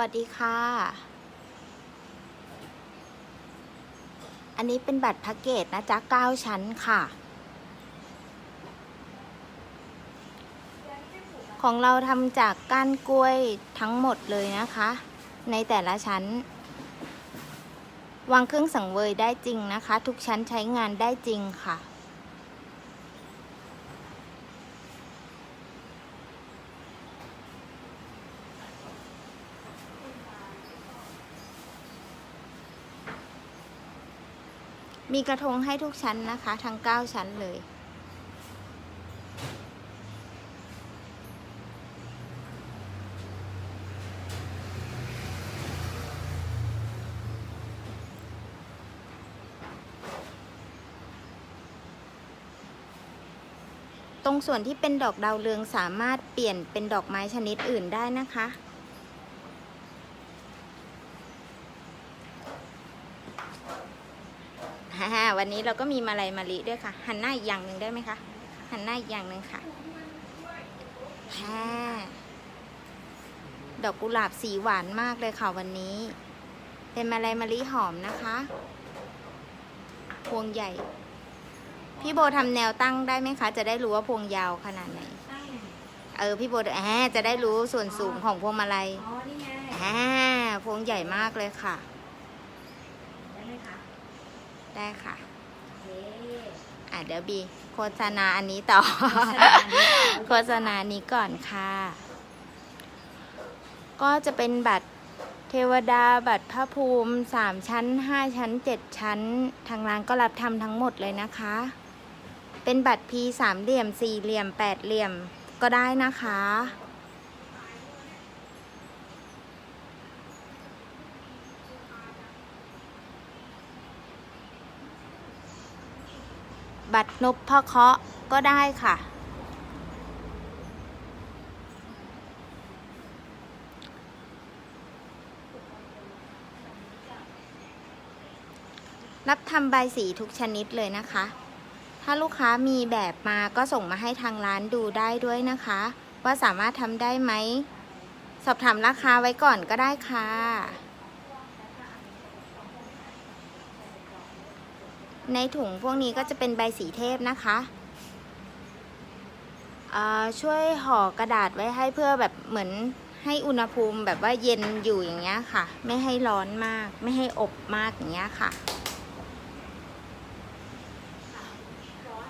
วัสดีค่ะ อันนี้เป็นบัตรแพ็กเกจนะจ๊ะ9ชั้นค่ะ ของเราทำจากก้านกล้วยทั้งหมดเลยนะคะ ในแต่ละชั้น วางเครื่องสังเวยได้จริงนะคะ ทุกชั้นใช้งานได้จริงค่ะ มีกระทงให้ทุกชั้นนะคะ ทั้ง 9 ชั้นเลย ตรงส่วนที่เป็นดอกดาวเรืองสามารถเปลี่ยนเป็นดอกไม้ชนิดอื่นได้นะคะ ฮ่าวันนี้เราก็มีมาลัยมะลิด้วยค่ะ หันหน้าอีกอย่างหนึ่งได้ไหมคะ หันหน้าอีกอย่างหนึ่งค่ะฮ่าดอกกุหลาบสีหวานมากเลยค่ะวันนี้ เป็นมาลัยมะลิหอมนะคะ พวงใหญ่ พี่โบทำแนวตั้งได้ไหมคะ จะได้รู้ว่าพวงยาวขนาดไหน เออพี่โบแหมจะได้รู้ส่วนสูงของพวงมาลัยอ๋อนี่ไงอ่าพวงใหญ่มากเลยค่ะได้ไหมคะ ได้ค่ะโอเคอะเดี๋ยวบีโฆษณาอันนี้ต่อ โฆษณานี้ก่อนค่ะ ก็จะเป็นบัตรเทวดาบัตรพระภูมิสามชั้นห้าชั้นเจ็ดชั้น ทางร้านก็รับทำทั้งหมดเลยนะคะ เป็นบัตรพีสามเหลี่ยมสี่เหลี่ยมแปดเหลี่ยมก็ได้นะคะ บัตรนพเคาะก็ได้ค่ะ รับทำใบสีทุกชนิดเลยนะคะ ถ้าลูกค้ามีแบบมาก็ส่งมาให้ทางร้านดูได้ด้วยนะคะ ว่าสามารถทำได้ไหม สอบถามราคาไว้ก่อนก็ได้ค่ะ ในถุงพวกนี้ก็จะเป็นใบสีเทพนะคะช่วยห่อกระดาษไว้ให้เพื่อแบบเหมือนให้อุณหภูมิแบบว่าเย็นอยู่อย่างเงี้ยค่ะ ไม่ให้ร้อนมาก ไม่ให้อบมากอย่างเงี้ยค่ะ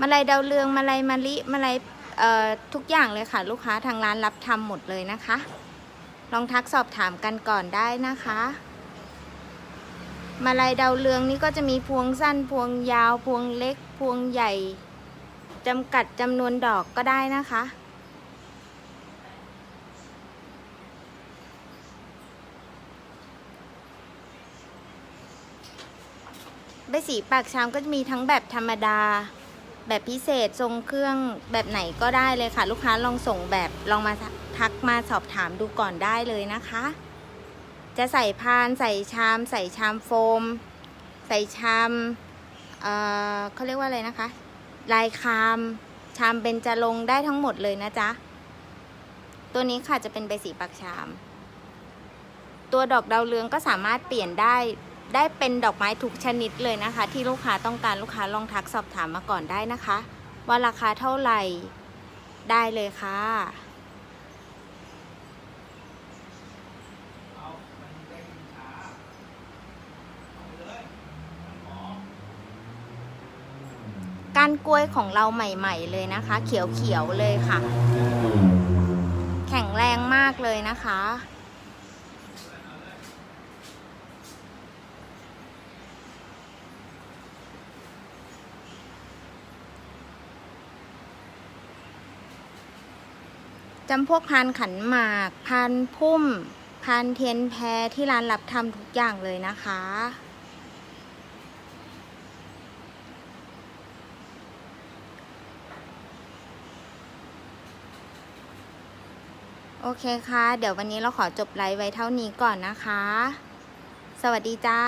มาลัยดาวเรืองมาลัยมะลิมาลัยทุกอย่างเลยค่ะ ลูกค้าทางร้านรับทำหมดเลยนะคะ ลองทักสอบถามกันก่อนได้นะคะ มาลัยดาวเรืองนี่ก็จะมีพวงสั้นพวงยาว พวงเล็ก พวงใหญ่จำกัดจำนวนดอกก็ได้นะคะ ใบสีปากชามก็จะมีทั้งแบบธรรมดา แบบพิเศษทรงเครื่องแบบไหนก็ได้เลยค่ะ ลูกค้าลองส่งแบบลองมาทักมาสอบถามดูก่อนได้เลยนะคะ จะใส่พาน ใส่ชาม ใส่ชามโฟม ใส่ชามเอ่อเขาเรียกว่าอะไรนะคะ ลายคาม ชามเบญจรงได้ทั้งหมดเลยนะจ๊ะ ตัวนี้ค่ะจะเป็นใบสีปากชาม ตัวดอกดาวเรืองก็สามารถเปลี่ยนได้ได้เป็นดอกไม้ทุกชนิดเลยนะคะ ที่ลูกค้าต้องการลูกค้าลองทักสอบถามมาก่อนได้นะคะ ว่าราคาเท่าไหร่ได้เลยค่ะานกล้วยของเราใหม่ ๆ เลยนะคะ เขียวๆเลยค่ะ แข็งแรงมากเลยนะคะ จำพวกพานขันหมาก พานพุ่ม พานเทียนแพรที่ร้านรับทำทุกอย่างเลยนะคะ โอเคค่ะ เดี๋ยววันนี้เราขอจบไลฟ์ไว้เท่านี้ก่อนนะคะ สวัสดีจ้า